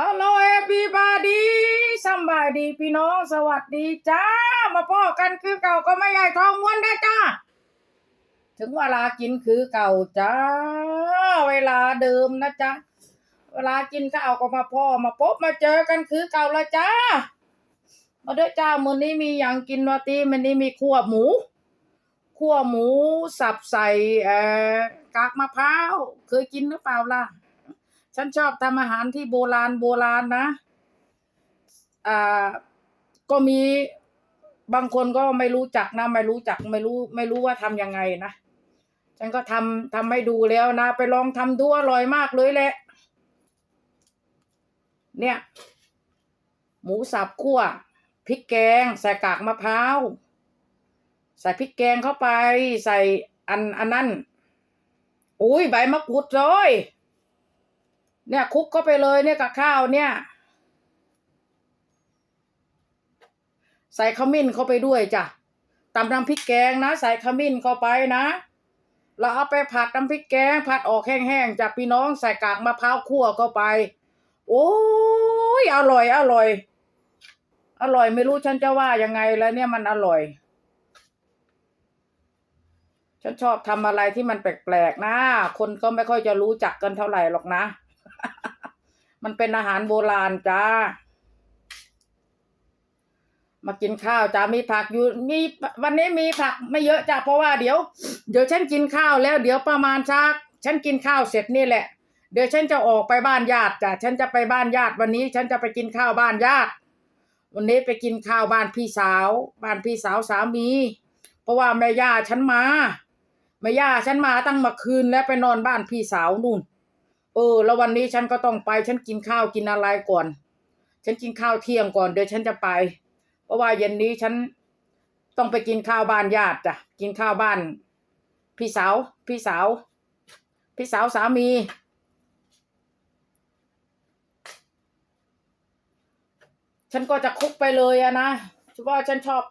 ฮัลโหลเอพีบาดีสบายดีพี่น้องสวัสดีจ้า มาพ่อกันคือเก่าก็ไม่ใหญ่ทองม้วนได้จ้า ถึงเวลากินคือเก่าจ้า เวลาเดิมนะจ๊ะ เวลากินข้าก็มาพ่อมาพบมาเจอกันคือเก่าละจ้า มาด้อจ้ามื้อนี้มีอย่างกินวะตีมื้อนี้มีขั่วหมูขั่วหมูสับใส่เอ่อกากมะพร้าวเคยกินหรือเปล่าล่ะ ฉันชอบทำอาหารที่โบราณโบราณนะอ่าก็มีบางคนก็ไม่รู้จักนะ ไม่รู้จักไม่รู้ไม่รู้ว่าทำยังไงนะ ฉันก็ทำทำให้ดูแล้วนะ ไปลองทำดูอร่อยมากเลยแหละ เนี่ย หมูสับคั่วพริกแกง ใส่กากมะพร้าวใส่พริกแกงเข้าไป ใส่อันอันนั้นอุ้ยใบมะกรูดเลย เนี่ยคุกเข้าไปเลยเนี่ยกับข้าวเนี่ย ใส่ขมิ้นเข้าไปด้วยจ้ะตำน้ำพริกแกงนะ ใส่ขมิ้นเข้าไปนะแล้วเอาไปผัดน้ำพริกแกงผัดออกแห้งๆจากพี่น้องใส่กากมะพร้าวคั่วเข้าไป โอ้ยอร่อยอร่อย อร่อยไม่รู้ฉันจะว่ายังไงแล้วเนี่ยมันอร่อย ฉันชอบทำอะไรที่มันแปลกๆนะ คนก็ไม่ค่อยจะรู้จักกันเท่าไหร่หรอกนะ มันเป็นอาหารโบราณจ้า มากินข้าวจ้ามีผักอยู่มีวันนี้มีผักไม่เยอะจ้ะเพราะว่าเดี๋ยว เดี๋ยวฉันกินข้าวแล้วเดี๋ยวประมาณชักฉันกินข้าวเสร็จนี่แหละ เดี๋ยวฉันจะออกไปบ้านญาติจ้ะฉันจะไปบ้านญาติวันนี้ฉันจะไปกินข้าวบ้านญาติ วันนี้ไปกินข้าวบ้านพี่สาว บ้านพี่สาวสามี เพราะว่าแม่ย่าฉันมาแม่ย่าฉันมาตั้งมาคืนแล้วไปนอนบ้านพี่สาวนู่น เออ แล้ววันนี้ฉันก็ต้องไป ฉันกินข้าวกินอะไรก่อน ฉันกินข้าวเที่ยงก่อนเดี๋ยวฉันจะไป เพราะว่าเย็นนี้ฉันต้องไปกินข้าวบ้านญาติจ้ะกินข้าวบ้าน พี่สาว พี่สาว พี่สาวสามี ฉันก็จะคุกไปเลยอะนะเพราะว่าฉันชอบ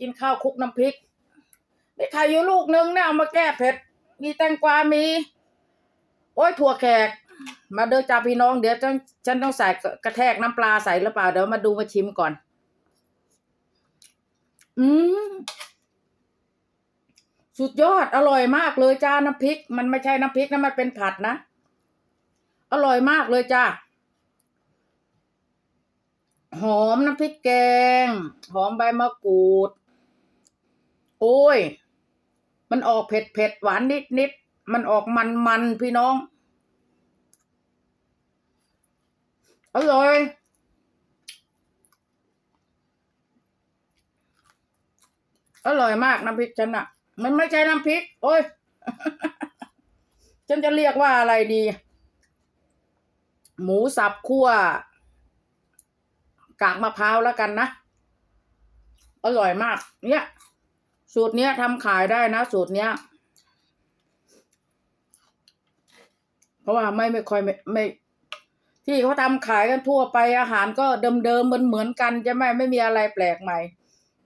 กินข้าวคุกน้ำพริกได้ไข่อยู่ลูกนึงเนี่ยเอามาแก้เผ็ด มีแตงกวา มี โอ้ยถั่วแขก มาเด้อจ้าพี่น้องเดี๋ยวฉันฉันต้องใส่กระแทกน้ำปลาใส่หรือเปล่าเดี๋ยวมาดูมาชิมก่อน อืมสุดยอดอร่อยมากเลยจ้าน้ำพริก มันไม่ใช่น้ำพริกนะมันเป็นผัดนะ อร่อยมากเลยจ้าหอมน้ำพริกแกง หอมใบมะกรูด โอ้ย มันออกเผ็ดเผ็ดหวานนิดนิดมันออกมันมันพี่น้อง อร่อยอร่อยมากน้ำพริกฉันอะมันไม่ใช่น้ำพริก โอ้ย ฉันจะเรียกว่าอะไรดี หมูสับคั่ว กากมะพร้าวแล้วกันนะ อร่อยมาก เนี่ย สูตรเนี้ยทำขายได้นะ สูตรเนี้ย เพราะว่าไม่ไม่ค่อยไม่ไม่ ที่เขาทำขายกันทั่วไปอาหารก็เดิมๆเหมือนเหมือนกันจะไม่ไม่มีอะไรแปลกใหม่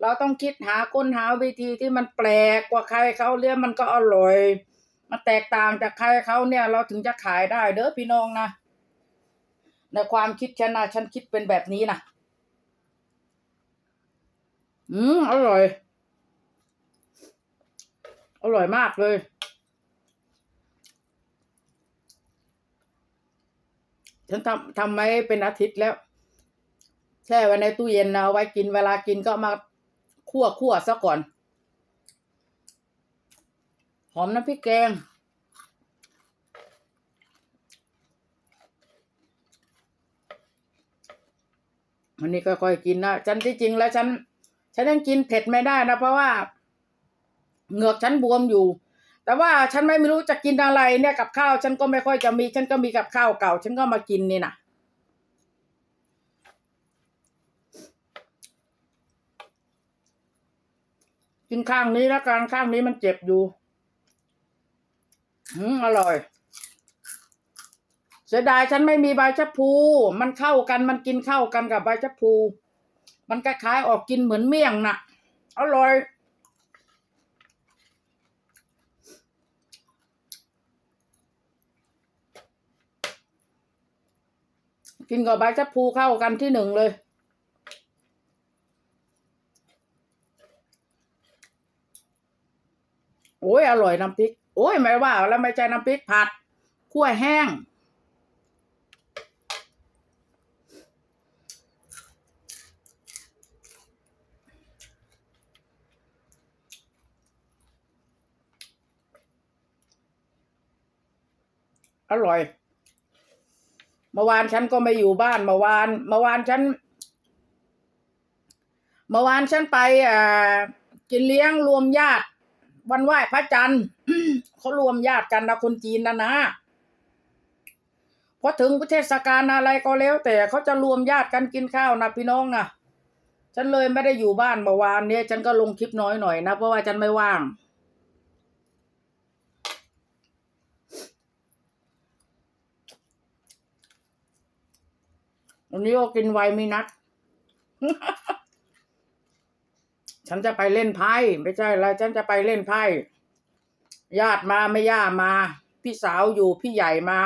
เราต้องคิดหาค้นหาวิธีที่มันแปลกกว่าใครเขาเรียกมันก็อร่อยมันแตกต่างจากใครเขาเนี่ยเราถึงจะขายได้เด้อพี่น้องนะในความคิดฉันนะฉันคิดเป็นแบบนี้นะอืมอร่อย อร่อยมากเลย ฉันทำทำไว้เป็นอาทิตย์แล้ว แช่ไว้ในตู้เย็นเอาไว้กินเวลากินก็มาคั่วคั่วซะก่อน หอมน้ำพริกแกงอันนี้ค่อยๆกินนะฉันที่จริงแล้วฉัน ฉันยังกินเผ็ดไม่ได้นะ เพราะว่า เหงือกฉันบวมอยู่ แต่ว่าฉันไม่รู้จะกินอะไรเนี่ยกับข้าว ฉันก็ไม่ค่อยจะมี ฉันก็มีกับข้าวเก่า ฉันก็มากินนี่นะกินข้างนี้แล้วกันข้างนี้มันเจ็บอยู่อืมอร่อยเสียดายฉันไม่มีใบชะพู มันเข้ากันมันกินเข้ากันกับใบชะพู มันคล้ายๆออกกินเหมือนเมี่ยงน่ะอร่อย กินกับใบชะพูเข้ากันที่หนึ่งเลย โอ้ยอร่อยน้ำพริก โอ้ยไม่ว่า แล้วไม่ใช่น้ำพริกผัดขั้วแห้ง อร่อย เมื่อวานฉันก็ไม่อยู่บ้านเมื่อวานเมื่อวานฉันเมื่อวานฉันไปอ่ากินเลี้ยงรวมญาติ วันไหว้พระจันทร์เขารวมญาติกันนะคนจีนนะนะพอถึงเทศกาลอะไรก็แล้ว แต่เขาจะรวมญาติกันกินข้าวนะพี่น้องนะฉันเลยไม่ได้อยู่บ้านเมื่อวานเนี่ยฉันก็ลงคลิปน้อยหน่อยนะเพราะว่าฉันไม่ว่าง วันนี้ก็กินไวน์มีนัด ฉันจะไปเล่นไพ่ไม่ใช่แล้วฉันจะไปเล่นไพ่ญาติมาไม่ย่ามา พี่สาวอยู่พี่ใหญ่มา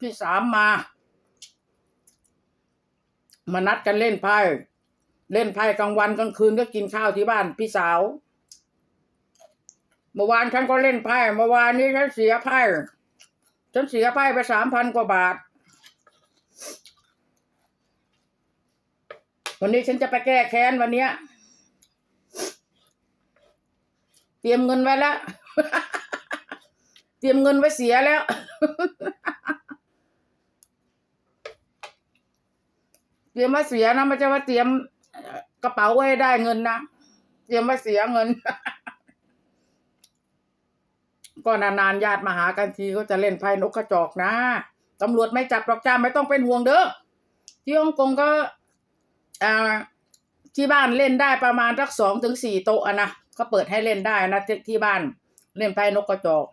พี่สามมา มานัดกันเล่นไพ่เล่นไพ่กลางวันกลางคืนก็กินข้าวที่บ้านพี่สาว เมื่อวานฉันก็เล่นไพ่เมื่อวานนี้ฉันเสียไพ่ฉันเสียไพ่ไปสามพันกว่าบาท วันนี้ฉันจะไปแก้แค้นวันเนี้ย เตรียมเงินไว้แล้ว เตรียมเงินไว้เสียแล้ว เตรียมไว้เสียนะไม่ใช่ว่าเตรียมกระเป๋าไว้ได้เงินนะเตรียมไว้เสียเงินก็นานๆญาติมาหากันทีก็จะเล่นไพ่นกกระจอกนะตำรวจไม่จับหรอกจ้าไม่ต้องเป็นห่วงเด้อที่ฮ่องกงก็ อ่าที่บ้านเล่นได้ประมาณสักสองถึงสี่โต๊ะอะนะก็เปิดให้เล่นได้นะที่ที่บ้านเล่นไพ่นกกระจอก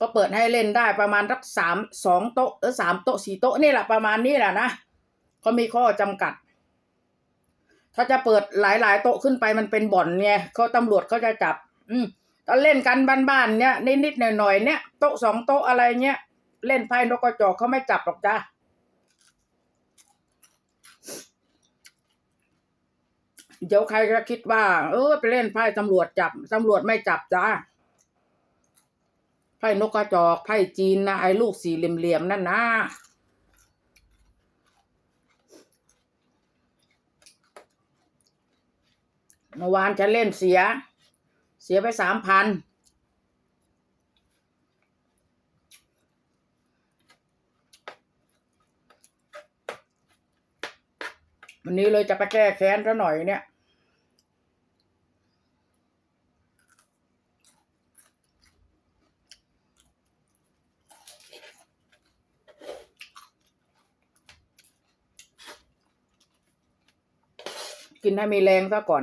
ก็เปิดให้เล่นได้ประมาณสักสามสองโต๊ะหรือสามโต๊ะสี่โต๊ะนี่แหละประมาณนี้แหละนะเขามีข้อจำกัด ถ้าจะเปิดหลายๆ โต๊ะขึ้นไปมันเป็นบ่อนไงเขาตำรวจเขาจะจับ อืมตอนเล่นกันบ้านๆเนี่ยนิดๆหน่อยๆเนี่ยโต๊ะสองโต๊ะอะไรเนี้ยเล่นไพ่นกกระจอกเขาไม่จับหรอกจ้า เดี๋ยวใครก็คิดว่า เออไปเล่นไพ่ตำรวจจับตำรวจไม่จับจ้าไพ่นกกระจอกไพ่จีนนะไอ้ลูกสี่เหลี่ยมๆนั่นนะเมื่อวานฉันเล่นเสีย เสียไปสามพันวันนี้เลยจะไปแก้แค้นซะหน่อยเนี่ย กินให้มีแรงซะก่อน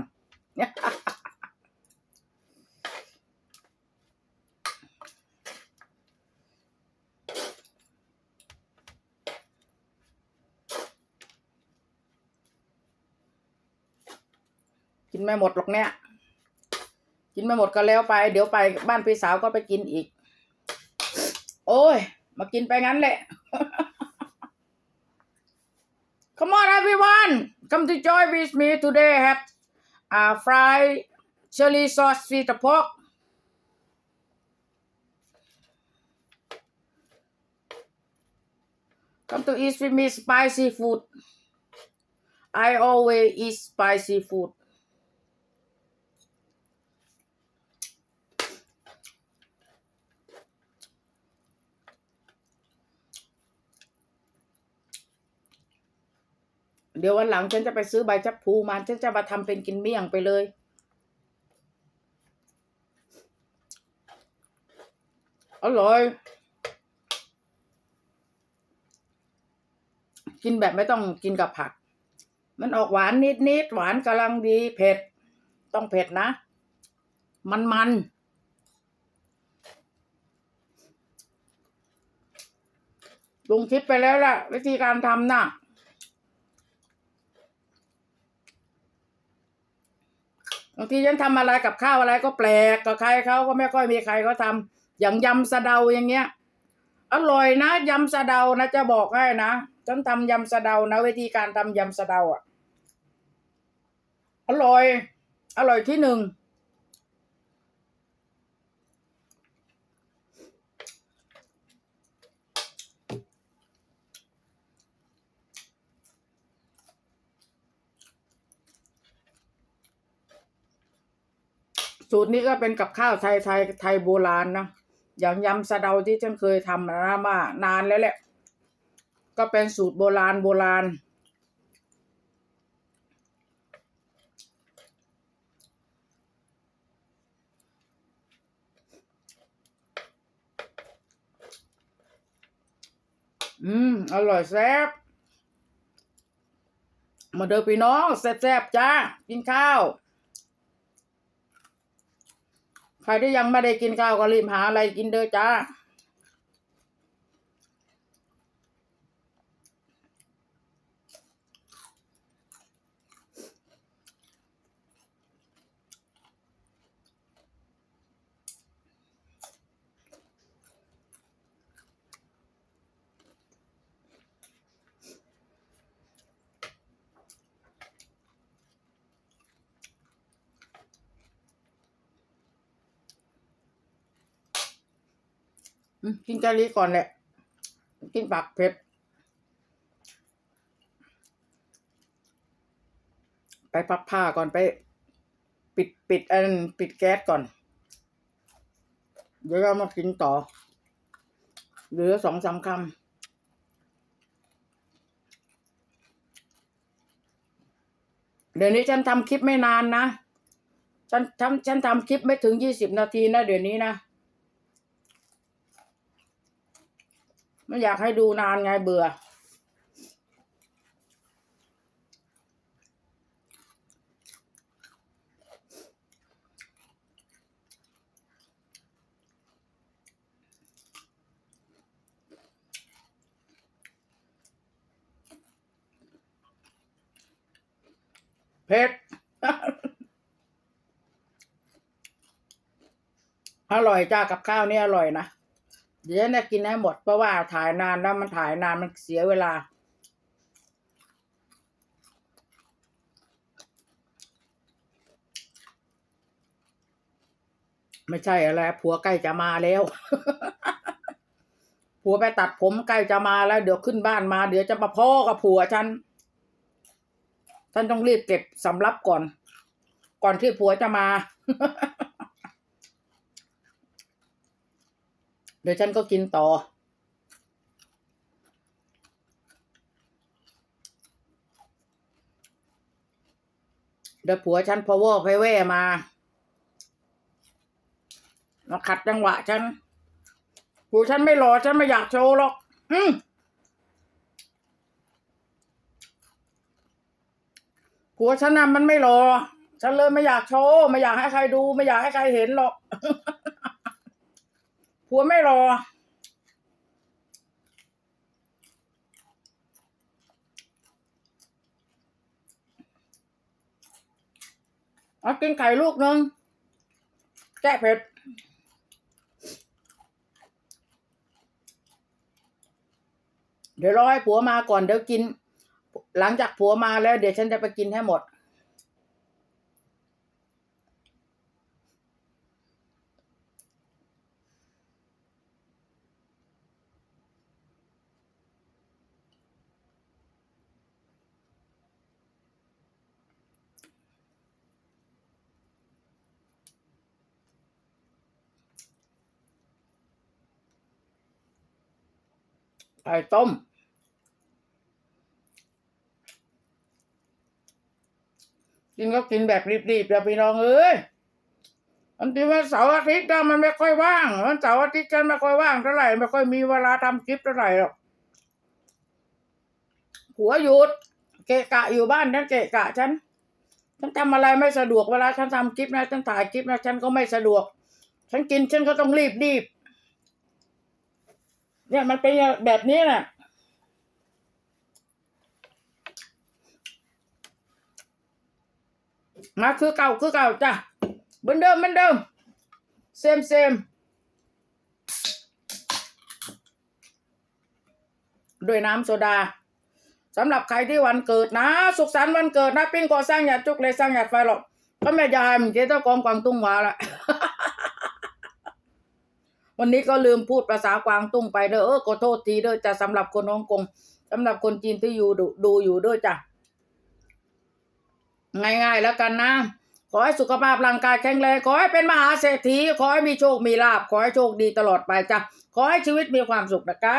กินไม่หมดหรอกเนี่ย กินไม่หมดก็แล้วไป เดี๋ยวไปบ้านพี่สาวก็ไปกินอีก โอ้ย มากินไปงั้นแหละ Come on everyone. Come to join with me today. Have uh, fried chili sauce sweet pork. Come to eat with me spicy food. I always eat spicy food เดี๋ยววันหลังฉันจะไปซื้อใบชับพลูมาฉันจะมาทำเป็นกินเมี่ยงไปเลย อร่อย กินแบบไม่ต้องกินกับผัก มันออกหวานนิดนิดๆหวานกำลังดีเผ็ด ต้องเผ็ดนะ มันมันลงคลิปไปแล้วล่ะ วิธีการทำน่ะ บางทีฉันทำอะไรกับข้าวอะไรก็แปลกกับใครเขาก็ไม่ค่อยมีใครเขาทำอย่างยำสะเดาอย่างเงี้ย อร่อยนะยำสะเดานะจะบอกให้นะฉันทำยำสะเดานะวิธีการทำยำสะเดาอะอร่อย อร่อยที่หนึ่ง สูตรนี้ก็เป็นกับข้าวไทยไทยไทยโบราณนะอย่างยำสะเดาที่ฉันเคยทำนะมานานแล้วแหละ ก็เป็นสูตรโบราณโบราณ อืม อร่อยแซ่บมาเด้อพี่น้องแซ่บๆจ้า กินข้าว ใครที่ยังไม่ได้กินข้าวก็รีบหาอะไรกินเด้อจ้า กินกะหรี่ก่อนแหละ กินผักเผ็ด ไปพับผ้าก่อนไป ปิดปิดอันปิดแก๊สก่อน เดี๋ยวเรามากินต่อ เหลือสองสามคำเดี๋ยวนี้ฉันทำคลิปไม่นานนะ ฉันทำฉันทำคลิปไม่ถึงยี่สิบนาทีนะ เดี๋ยวนี้นะ ไม่อยากให้ดูนานไงเบื่อ เผ็ด อร่อยจ้ากับข้าวนี่อร่อยนะ เดี๋ยวฉันจะกินให้หมดเพราะว่าถ่ายนานแล้วมันถ่ายนานมันเสียเวลา ไม่ใช่อะไรผัวใกล้จะมาแล้ว ผัวไปตัดผมใกล้จะมาแล้วเดี๋ยวขึ้นบ้านมา เดี๋ยวจะมาพ่อกับผัวฉันฉันต้องรีบเก็บสำรับก่อน ก่อนที่ผัวจะมา เดี๋ยวฉันก็กินต่อ เดี๋ยวผัวฉันพอวอไปแว่มามาขัดจังหวะฉันผัวฉันไม่หลอฉันไม่อยากโชว์หรอก อืมผัวฉันน่ะมันไม่หล่อฉันเลยไม่อยากโชว์ ไม่อยากให้ใครดู ไม่อยากให้ใครเห็นหรอก ผัวไม่รอ เอากินไข่ลูกนึงแก้เผ็ดเดี๋ยวรอให้ผัวมาก่อนเดี๋ยวกิน หลังจากผัวมาแล้วเดี๋ยวฉันจะไปกินให้หมด ไข่ต้ม กินก็กินแบบรีบๆอย่าพี่น้องเอ้ยบางทีวันเสาร์อาทิตย์อะมันไม่ค่อยว่างวันเสาร์อาทิตย์ฉันไม่ค่อยว่างเท่าไหร่ไม่ค่อยมีเวลาทำคลิปเท่าไหร่หรอกหัวหยุด เกะกะอยู่บ้านฉันเกะกะฉันฉันทำอะไรไม่สะดวกเวลาฉันทำคลิปนะฉันถ่ายคลิปนะฉันก็ไม่สะดวก ฉันกินฉันก็ต้องรีบรีบ เนี่ยมันเป็นแบบนี้น่ะมาคือเก่าคือเก่าจ้ะเหมือนเดิมเหมือนเดิมเซมเซมด้วยน้ำโซดาสำหรับใครที่วันเกิดนะ สุขสันต์วันเกิดนะ ปิ้งก่อสร้างหยาดจุกเลยสร้างหยาดไฟหรอกก็แม่ยายมึงเจ้าของกวางตุ้งหวาละ วันนี้ก็ลืมพูดภาษากวางตุ้งไปเด้อเออขอโทษทีเด้อจ้ะสำหรับคนฮ่องกงสำหรับคนจีนที่อยู่ดูดูอยู่ด้วยจ้ะง่ายๆแล้วกันนะ ขอให้สุขภาพร่างกายแข็งแรงขอให้เป็นมหาเศรษฐีขอให้มีโชคมีลาภขอให้โชคดีตลอดไปจ้ะขอให้ชีวิตมีความสุขนะคะ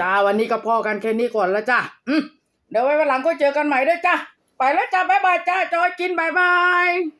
จ้าวันนี้ก็พอกันแค่นี้ก่อนแล้วจ้ะอืม เดี๋ยวไว้วันหลังก็เจอกันใหม่ด้วยจ้ะ ไปแล้วจ้ะบ๊ายบายจ้าจอยกินบ๊ายบาย